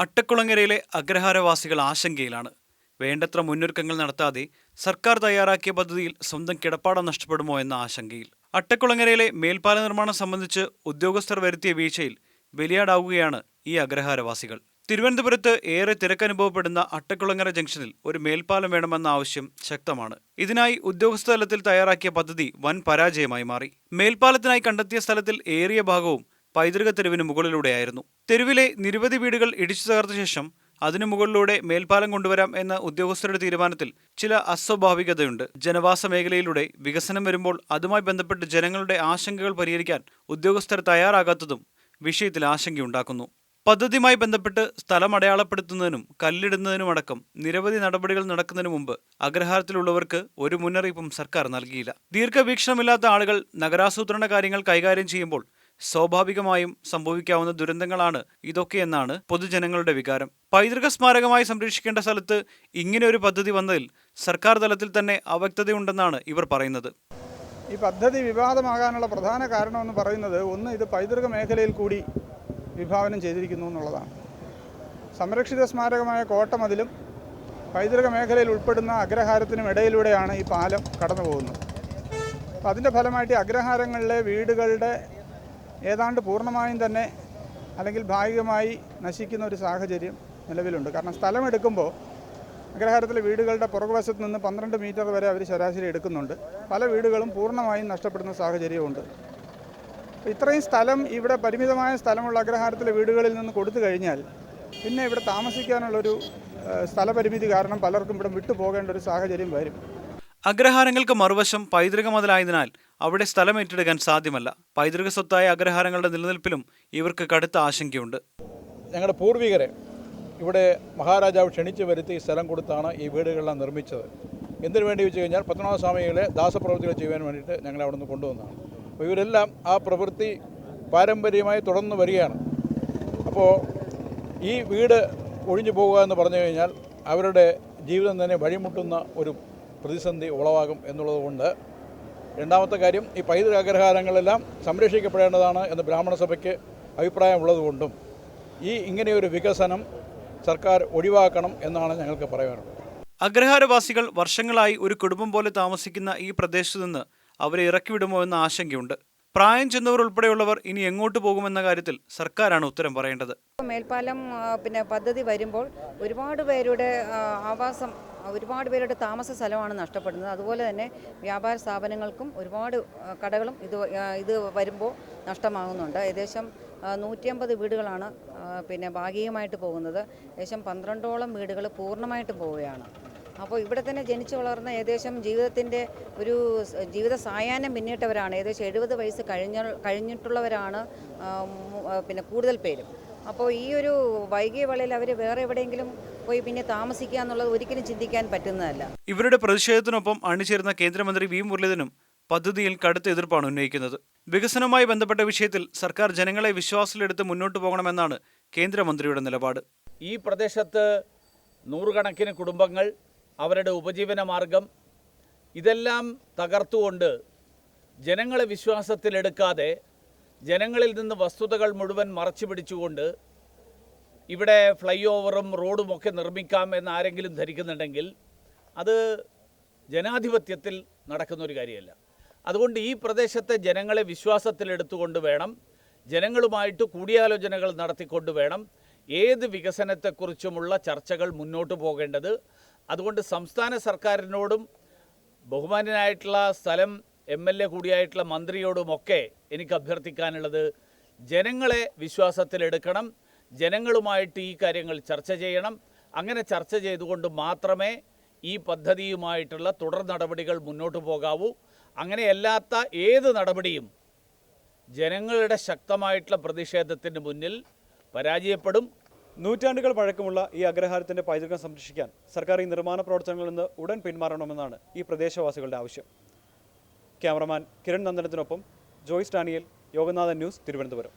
അട്ടക്കുളങ്ങരയിലെ അഗ്രഹാരവാസികൾ ആശങ്കയിലാണ്. വേണ്ടത്ര മുന്നൊരുക്കങ്ങൾ നടത്താതെ സർക്കാർ തയ്യാറാക്കിയ പദ്ധതിയിൽ സ്വന്തം കിടപ്പാടം നഷ്ടപ്പെടുമോ എന്ന ആശങ്കയിൽ. അട്ടക്കുളങ്ങരയിലെ മേൽപ്പാല നിർമ്മാണം സംബന്ധിച്ച് ഉദ്യോഗസ്ഥർ വരുത്തിയ വീഴ്ചയിൽ ബലിയാടാവുകയാണ് ഈ അഗ്രഹാരവാസികൾ. തിരുവനന്തപുരത്ത് ഏറെ തിരക്കനുഭവപ്പെടുന്ന അട്ടക്കുളങ്ങര ജംഗ്ഷനിൽ ഒരു മേൽപ്പാലം വേണമെന്ന ആവശ്യം ശക്തമാണ്. ഇതിനായി ഉദ്യോഗസ്ഥ തലത്തിൽ തയ്യാറാക്കിയ പദ്ധതി വൻ പരാജയമായി മാറി. മേൽപ്പാലത്തിനായി കണ്ടെത്തിയ സ്ഥലത്തിൽ ഏറിയ ഭാഗവും പൈതൃക തെരുവിന് മുകളിലൂടെയായിരുന്നു. തെരുവിലെ നിരവധി വീടുകൾ ഇടിച്ചു തകർത്ത ശേഷം അതിനു മുകളിലൂടെ മേൽപ്പാലം കൊണ്ടുവരാം എന്ന ഉദ്യോഗസ്ഥരുടെ തീരുമാനത്തിൽ ചില അസ്വാഭാവികതയുണ്ട്. ജനവാസ മേഖലയിലൂടെ വികസനം വരുമ്പോൾ അതുമായി ബന്ധപ്പെട്ട് ജനങ്ങളുടെ ആശങ്കകൾ പരിഹരിക്കാൻ ഉദ്യോഗസ്ഥർ തയ്യാറാകാത്തതും വിഷയത്തിൽ ആശങ്കയുണ്ടാക്കുന്നു. പദ്ധതിയുമായി ബന്ധപ്പെട്ട് സ്ഥലം അടയാളപ്പെടുത്തുന്നതിനും കല്ലിടുന്നതിനുമടക്കം നിരവധി നടപടികൾ നടക്കുന്നതിനു മുമ്പ് അഗ്രഹാരത്തിലുള്ളവർക്ക് ഒരു മുന്നറിയിപ്പും സർക്കാർ നൽകിയില്ല. ദീർഘവീക്ഷണമില്ലാത്ത ആളുകൾ നഗരാസൂത്രണ കാര്യങ്ങൾ കൈകാര്യം ചെയ്യുമ്പോൾ സ്വാഭാവികമായും സംഭവിക്കാവുന്ന ദുരന്തങ്ങളാണ് ഇതൊക്കെയെന്നാണ് പൊതുജനങ്ങളുടെ വികാരം. പൈതൃക സ്മാരകമായി സംരക്ഷിക്കേണ്ട സ്ഥലത്ത് ഇങ്ങനെ ഒരു പദ്ധതി വന്നതിൽ സർക്കാർ തലത്തിൽ തന്നെ അവ്യക്തതയുണ്ടെന്നാണ് ഇവർ പറയുന്നത്. ഈ പദ്ധതി വിവാദമാകാനുള്ള പ്രധാന കാരണമെന്ന് പറയുന്നത് ഒന്ന് ഇത് പൈതൃക മേഖലയിൽ കൂടി വിഭാവനം ചെയ്തിരിക്കുന്നു എന്നുള്ളതാണ്. സംരക്ഷിത സ്മാരകമായ കോട്ടമതിലും പൈതൃക മേഖലയിൽ ഉൾപ്പെടുന്ന അഗ്രഹാരത്തിനും ഇടയിലൂടെയാണ് ഈ പാലം കടന്നു പോകുന്നത് അപ്പം അതിന്റെ ഫലമായിട്ട് അഗ്രഹാരങ്ങളിലെ വീടുകളുടെ ഏതാണ്ട് പൂർണമായും തന്നെ അല്ലെങ്കിൽ ഭാഗികമായി നശിക്കുന്ന ഒരു സാഹചര്യം നിലവിലുണ്ട്. കാരണം സ്ഥലം എടുക്കുമ്പോൾ അഗ്രഹാരത്തിലെ വീടുകളുടെ പുറകുവശത്ത് നിന്ന് പന്ത്രണ്ട് മീറ്റർ വരെ അവർ ശരാശരി എടുക്കുന്നുണ്ട്. പല വീടുകളും പൂർണമായും നഷ്ടപ്പെടുന്ന സാഹചര്യമുണ്ട് ഇത്രയും സ്ഥലം ഇവിടെ പരിമിതമായ സ്ഥലമുള്ള അഗ്രഹാരത്തിലെ വീടുകളിൽ നിന്ന് കൊടുത്തു കഴിഞ്ഞാൽ പിന്നെ ഇവിടെ താമസിക്കാനുള്ളൊരു സ്ഥലപരിമിതി കാരണം പലർക്കും ഇവിടെ വിട്ടുപോകേണ്ട ഒരു സാഹചര്യം വരും. അഗ്രഹാരങ്ങൾക്ക് മറുവശം പൈതൃക മതിലായതിനാൽ അവിടെ സ്ഥലം ഏറ്റെടുക്കാൻ സാധ്യമല്ല. പൈതൃക സ്വത്തായ അഗ്രഹാരങ്ങളുടെ നിലനിൽപ്പിലും ഇവർക്ക് കടുത്ത ആശങ്കയുണ്ട്. ഞങ്ങളുടെ പൂർവികരെ ഇവിടെ മഹാരാജാവ് ക്ഷണിച്ചു വരുത്തി ഈ സ്ഥലം കൊടുത്താണ് ഈ വീടുകളെല്ലാം നിർമ്മിച്ചത്. എന്തിനു വേണ്ടി വെച്ച് കഴിഞ്ഞാൽ പത്മനാഭ സ്വാമികളെ ദാസപ്രവൃത്തികൾ ചെയ്യുവാൻ വേണ്ടിയിട്ട് ഞങ്ങൾ അവിടെ നിന്ന് കൊണ്ടുവന്നതാണ്. അപ്പോൾ ഇവരെല്ലാം ആ പ്രവൃത്തി പാരമ്പര്യമായി തുടർന്ന് വരികയാണ്. അപ്പോൾ ഈ വീട് ഒഴിഞ്ഞു പോകുക എന്ന് പറഞ്ഞു കഴിഞ്ഞാൽ അവരുടെ ജീവിതം തന്നെ വഴിമുട്ടുന്ന ഒരു പ്രതിസന്ധി ഉളവാകും എന്നുള്ളതുകൊണ്ട് രണ്ടാമത്തെ കാര്യം ഈ പൈതൃക അഗ്രഹാരങ്ങളെല്ലാം സംരക്ഷിക്കപ്പെടേണ്ടതാണ് എന്ന് ബ്രാഹ്മണ സഭയ്ക്ക് അഭിപ്രായമുള്ളതുകൊണ്ടും ഈ ഇങ്ങനെയൊരു വികസനം സർക്കാർ ഒഴിവാക്കണം എന്നാണ് ഞങ്ങൾക്ക് പറയാനുള്ളത്. അഗ്രഹാരവാസികൾ വർഷങ്ങളായി ഒരു കുടുംബം പോലെ താമസിക്കുന്ന ഈ പ്രദേശത്തു നിന്ന് അവരെ ഇറക്കിവിടുമോ എന്ന ആശങ്കയുണ്ട്. പ്രായം ചെന്നവർ ഉൾപ്പെടെയുള്ളവർ ഇനി എങ്ങോട്ട് പോകുമെന്ന കാര്യത്തിൽ സർക്കാരാണ് ഉത്തരം പറയേണ്ടത്. മേൽപ്പാലം പിന്നെ പദ്ധതി വരുമ്പോൾ ഒരുപാട് പേരുടെ ആവാസം ഒരുപാട് പേരുടെ താമസ സ്ഥലമാണ് നഷ്ടപ്പെടുന്നത്. അതുപോലെ തന്നെ വ്യാപാര സ്ഥാപനങ്ങൾക്കും ഒരുപാട് കടകളും ഇത് ഇത് വരുമ്പോൾ നഷ്ടമാകുന്നുണ്ട്. ഏകദേശം നൂറ്റിയമ്പത് വീടുകളാണ് പിന്നെ ഭാഗികമായിട്ട് പോകുന്നത്. ഏകദേശം പന്ത്രണ്ടോളം വീടുകൾ പൂർണമായിട്ട് പോവുകയാണ്. അപ്പോൾ ഇവിടെ തന്നെ ജനിച്ചു വളർന്ന ഏകദേശം ജീവിതത്തിന്റെ ഒരു ജീവിത സായാഹ്നം പിന്നിട്ടവരാണ്. ഏകദേശം എഴുപത് വയസ്സ് കഴിഞ്ഞ കഴിഞ്ഞിട്ടുള്ളവരാണ് പിന്നെ കൂടുതൽ പേരും. അപ്പോൾ ഈ ഒരു വൈകിയ വളയിൽ അവർ വേറെ എവിടെയെങ്കിലും പോയി പിന്നെ താമസിക്കുക എന്നുള്ളത് ഒരിക്കലും ചിന്തിക്കാൻ പറ്റുന്നതല്ല. ഇവരുടെ പ്രതിഷേധത്തിനൊപ്പം അണിചേരുന്ന കേന്ദ്രമന്ത്രി വി മുരളീധരനും പദ്ധതിയിൽ കടുത്ത എതിർപ്പാണ് ഉന്നയിക്കുന്നത്. വികസനവുമായി ബന്ധപ്പെട്ട വിഷയത്തിൽ സർക്കാർ ജനങ്ങളെ വിശ്വാസത്തിലെടുത്ത് മുന്നോട്ട് പോകണമെന്നാണ് കേന്ദ്രമന്ത്രിയുടെ നിലപാട്. ഈ പ്രദേശത്ത് നൂറുകണക്കിന് കുടുംബങ്ങൾ അവരുടെ ഉപജീവന മാർഗം ഇതെല്ലാം തകർത്തുകൊണ്ട് ജനങ്ങളെ വിശ്വാസത്തിലെടുക്കാതെ ജനങ്ങളിൽ നിന്ന് വസ്തുതകൾ മുഴുവൻ മറച്ചു പിടിച്ചുകൊണ്ട് ഇവിടെ ഫ്ലൈ ഓവറും റോഡും ഒക്കെ നിർമ്മിക്കാം എന്ന് ആരെങ്കിലും ധരിക്കുന്നുണ്ടെങ്കിൽ അത് ജനാധിപത്യത്തിൽ നടക്കുന്ന ഒരു കാര്യമല്ല. അതുകൊണ്ട് ഈ പ്രദേശത്തെ ജനങ്ങളെ വിശ്വാസത്തിലെടുത്തുകൊണ്ട് വേണം ജനങ്ങളുമായിട്ട് കൂടിയാലോചനകൾ നടത്തിക്കൊണ്ട് വേണം ഏത് വികസനത്തെക്കുറിച്ചുമുള്ള ചർച്ചകൾ മുന്നോട്ട് പോകേണ്ടത്. അതുകൊണ്ട് സംസ്ഥാന സർക്കാരിനോടും ബഹുമാന്യനായിട്ടുള്ള സ്ഥലം എം എൽ എ കൂടിയായിട്ടുള്ള മന്ത്രിയോടുമൊക്കെ എനിക്ക് അഭ്യർത്ഥിക്കാനുള്ളത് ജനങ്ങളെ വിശ്വാസത്തിലെടുക്കണം. ജനങ്ങളുമായിട്ട് ഈ കാര്യങ്ങൾ ചർച്ച ചെയ്യണം. അങ്ങനെ ചർച്ച ചെയ്തുകൊണ്ട് മാത്രമേ ഈ പദ്ധതിയുമായിട്ടുള്ള തുടർ നടപടികൾ മുന്നോട്ട് പോകാവൂ. അങ്ങനെയല്ലാത്ത ഏത് നടപടിയും ജനങ്ങളുടെ ശക്തമായിട്ടുള്ള പ്രതിഷേധത്തിന് മുന്നിൽ പരാജയപ്പെടും. നൂറ്റാണ്ടുകൾ പഴക്കമുള്ള ഈ അഗ്രഹാരത്തിന്റെ പൈതൃകം സംരക്ഷിക്കാൻ സർക്കാർ ഈ നിർമ്മാണ പ്രവർത്തനങ്ങളിൽ നിന്ന് ഉടൻ പിന്മാറണമെന്നാണ് ഈ പ്രദേശവാസികളുടെ ആവശ്യം. ക്യാമറമാൻ കിരൺ നന്ദനത്തിനൊപ്പം ജോയ്സ് ഡാനിയൽ യോഗനാഥൻ ന്യൂസ് തിരുവനന്തപുരം.